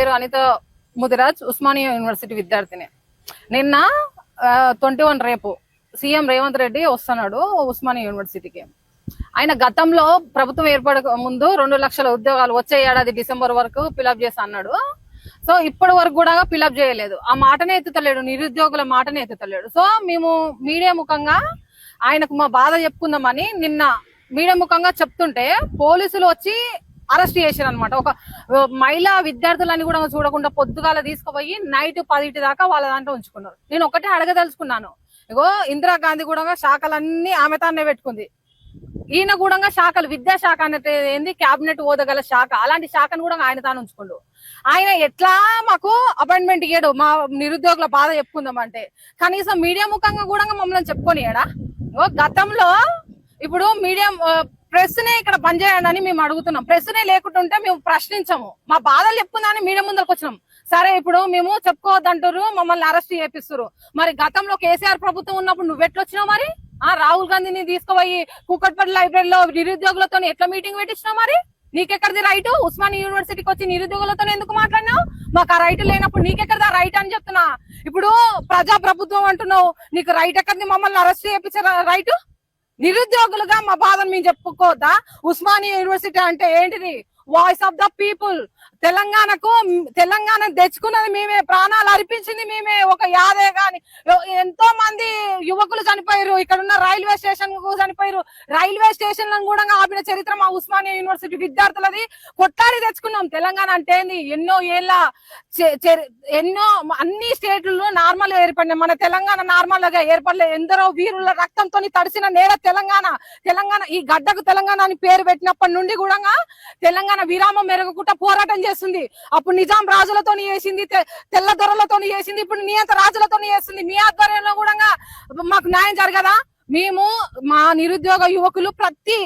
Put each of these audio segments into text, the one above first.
పేరు అనిత ముదిరాజ్ ఉస్మానియా యూనివర్సిటీ విద్యార్థిని. నిన్న ట్వంటీ వన్ రేపు సీఎం రేవంత్ రెడ్డి వస్తున్నాడు ఉస్మానియా యూనివర్సిటీకి. ఆయన గతంలో ప్రభుత్వం ఏర్పడక ముందు రెండు లక్షల ఉద్యోగాలు వచ్చే ఏడాది డిసెంబర్ వరకు ఫిలప్ చేస్తా అన్నాడు. సో ఇప్పటి వరకు కూడా ఫిలప్ చేయలేదు. ఆ మాటనే ఎత్తుతలేడు నిరుద్యోగుల మాటనే ఎత్తుతలేడు. సో మేము మీడియా ముఖంగా ఆయనకు మా బాధ చెప్పుకుందామని నిన్న మీడియా ముఖంగా చెప్తుంటే పోలీసులు వచ్చి అరెస్ట్ చేశారు అనమాట ఒక మహిళా విద్యార్థులని కూడా చూడకుండా పొద్దుగాల తీసుకుపోయి నైట్ పదిటి దాకా వాళ్ళ దాంట్లో ఉంచుకున్నారు. నేను ఒకటే అడగదలుచుకున్నాను. ఇగో ఇందిరాగాంధీ కూడా శాఖలన్నీ ఆమె తానే పెట్టుకుంది. ఈయన కూడా శాఖలు విద్యాశాఖ అనేది ఏంది? క్యాబినెట్ ఓదగల శాఖ. అలాంటి శాఖను కూడా ఆయన తాను ఉంచుకుండు. ఆయన ఎట్లా మాకు అపాయింట్మెంట్ ఇయ్యడు? మా నిరుద్యోగుల బాధ చెప్పుకుందాం అంటే కనీసం మీడియా ముఖంగా కూడా మమ్మల్ని చెప్పుకొని గతంలో ఇప్పుడు మీడియా ప్రెస్ నే ఇక్కడ బంద్ చేయండి అని మేము అడుగుతున్నాం. ప్రెస్ నే లేకుంటుంటే మేము ప్రశ్నించము. మా బాధలు చెప్పుకుందని మీడియా ముందరకు వచ్చినాం. సరే ఇప్పుడు మేము చెప్పుకోవద్దంటారు మమ్మల్ని అరెస్ట్ చేపిస్తారు మరి గతంలో కేసీఆర్ ప్రభుత్వం ఉన్నప్పుడు నువ్వెట్లొచ్చినావు మరి? ఆ రాహుల్ గాంధీని తీసుకుపోయి కూకట్పల్లి లైబ్రరీలో నిరుద్యోగులతో ఎట్లా మీటింగ్ పెట్టించినావు మరి? నీకెక్కడిది రైట్? ఉస్మానియా యూనివర్సిటీకి వచ్చి నిరుద్యోగులతో ఎందుకు మాట్లాడినావు? మాకు ఆ రైట్ లేనప్పుడు నీకెక్కడిది ఆ రైట్ అని చెప్తున్నా. ఇప్పుడు ప్రజా ప్రభుత్వం అంటున్నావు నీకు రైట్ ఎక్కడిది? మమ్మల్ని అరెస్ట్ చేయించారా రైట్? నిరుద్యోగులుగా మా బాధను మేము చెప్పుకోదా ఉస్మానియా యూనివర్సిటీ అంటే ఏంటిది? వాయిస్ ఆఫ్ ద పీపుల్ తెలంగాణకు తెలంగాణ తెచ్చుకున్నది మేమే ప్రాణాలు అర్పించింది మేమే. ఒక యాదే గాని యువకులు చనిపోయారు. ఇక్కడ ఉన్న రైల్వే స్టేషన్కు చనిపోయారు. రైల్వే స్టేషన్ కూడా ఆపిన చరిత్ర మా ఉస్మానియా యూనివర్సిటీ విద్యార్థులది. కొట్లాడి తెచ్చుకున్నాం. తెలంగాణ అంటే ఏంది? ఎన్నో ఏళ్ళ ఎన్నో అన్ని స్టేట్లలో నార్మల్ ఏర్పడినాయి. మన తెలంగాణ నార్మల్గా ఏర్పడలేదు ఎందరో వీరుల రక్తంతో తడిసిన నేల తెలంగాణ. తెలంగాణ ఈ గడ్డకు తెలంగాణ అని పేరు పెట్టినప్పటి నుండి కూడా తెలంగాణ విరామం మెరగకుండా పోరాటం చేస్తుంది. అప్పుడు నిజాం రాజులతో చేసింది తె- తెల్ల దొరలతో చేసింది ఇప్పుడు నియంత రాజులతో చేస్తుంది మీ ఆధ్వర్యంలో కూడా మాకు న్యాయం జరగదా? మేము మా నిరుద్యోగ యువకులు ప్రతి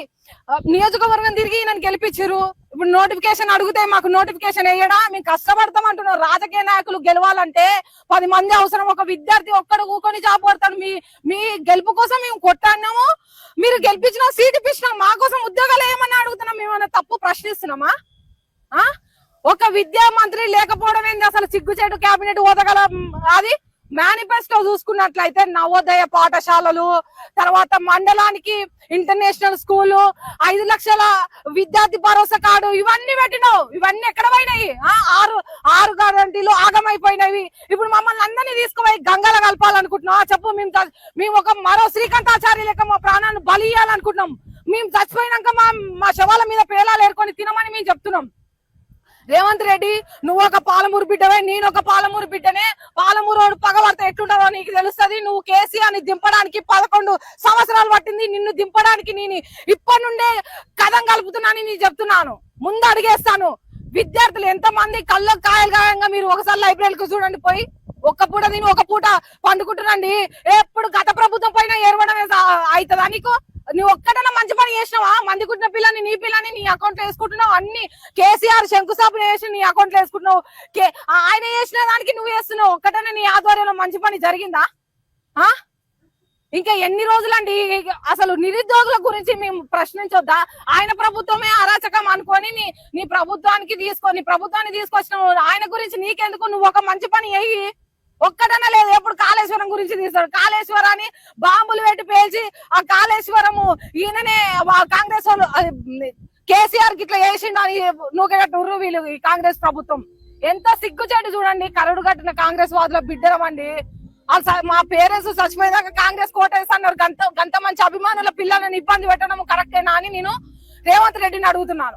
నియోజకవర్గం తిరిగి నన్ను గెలిపించారు ఇప్పుడు నోటిఫికేషన్ అడిగితే మాకు నోటిఫికేషన్ వేయడా? మేము కష్టపడతాం అంటున్నారు. రాజకీయ నాయకులు గెలవాలంటే పది మంది అవసరం. ఒక విద్యార్థి ఒక్కడు కూకొని జాబ్ పడతాడు మీ మీ గెలుపు కోసం మేము కొట్టాడినాము మీరు గెలిపించిన సీట్ ఇప్పించినాం మా కోసం ఉద్యోగాలు ఏమన్నా అడుగుతున్నాం. మేమన్నా తప్పు ప్రశ్నిస్తున్నామా? ఒక విద్యా మంత్రి లేకపోవడం ఏంది? అసలు సిగ్గుచేటు కేబినెట్ ఓదగల అది మేనిఫెస్టో చూసుకున్నట్లయితే నవోదయ పాఠశాలలు తర్వాత మండలానికి ఇంటర్నేషనల్ స్కూలు ఐదు లక్షల విద్యార్థి భరోసా కార్డు ఇవన్నీ పెట్టినావు. ఇవన్నీ ఎక్కడ పోయినాయి? ఆరు ఆరు గ్యారంటీలు ఆగమైపోయినవి. ఇప్పుడు మమ్మల్ని అందరినీ తీసుకుపోయి గంగల కలపాలనుకుంటున్నాం చెప్పు మేము మేము ఒక మరో శ్రీకంఠాచారి లెక్క మా ప్రాణాన్ని బలి ఇయ్యాలనుకుంటున్నాం. మేము చచ్చిపోయినాక మా మా శవాల మీద పేలాలు ఏర్కొని తినమని మేము చెప్తున్నాం. రేవంత్ రెడ్డి నువ్వు ఒక పాలమూరు బిడ్డవే నేను ఒక పాలమూరు బిడ్డనే. పాలమూరు పగవర్త ఎట్లుంటారో నీకు తెలుస్తుంది. నువ్వు కేసీఆర్ని దింపడానికి పదకొండు సంవత్సరాలు పట్టింది. నిన్ను దింపడానికి నేను ఇప్పటి నుండే కథం కలుపుతున్నానని నేను చెప్తున్నాను. ముందు అడిగేస్తాను. విద్యార్థులు ఎంత మంది కళ్ళ కాయలు కాయంగా మీరు ఒకసారి లైబ్రరీకి చూడండి పోయి. ఒక్క పూట దీని ఒక పూట పండుకుంటున్నాండి ఎప్పుడు గత ప్రభుత్వం పైన ఏర్పడమే అవుతుందా నీకు? నువ్వు ఒక్కటన్నా మంచి పని చేసినావా? మంది కుట్టిన పిల్లని నీ పిల్లని నీ అకౌంట్లో వేసుకుంటున్నావు? అన్ని కేసీఆర్ శంకుస్థాపన చేసి నీ అకౌంట్లో వేసుకుంటున్నావు. కే- ఆయన చేసిన దానికి నువ్వు చేస్తున్నావు. ఒక్కటన్నా నీ ఆధ్వర్యంలో మంచి పని జరిగిందా? ఆ? ఇంకా ఎన్ని రోజులండి? అసలు నిరుద్యోగుల గురించి మేము ప్రశ్నించొద్దా? ఆయన ప్రభుత్వమే అరాచకం అనుకొని నీ నీ ప్రభుత్వానికి తీసుకొని ప్రభుత్వాన్ని తీసుకొచ్చిన ఆయన గురించి నీకెందుకు? నువ్వు ఒక మంచి పని అయ్యి ఒక్కటన లేదు. గురించి తీస్తాడు. కాళేశ్వరాన్ని బాంబులు పెట్టి పేల్చి ఆ కాళేశ్వరము ఈయననే కాంగ్రెస్ వాళ్ళు కేసీఆర్కి ఇట్లా చేసిండు అని నూకెగట్టు వీళ్ళు ఈ కాంగ్రెస్ ప్రభుత్వం. ఎంత సిగ్గుచేటు చూడండి కరడు కట్టిన కాంగ్రెస్ వాదుల బిడ్డరం అండి. మా పేరెంట్స్ చచ్చిపోయేదాకా కాంగ్రెస్ కోటేస్తున్నారు. గంత గంత మంచి అభిమానుల పిల్లలను ఇబ్బంది పెట్టడం కరెక్టేనా అని నేను రేవంత్ రెడ్డిని అడుగుతున్నాను.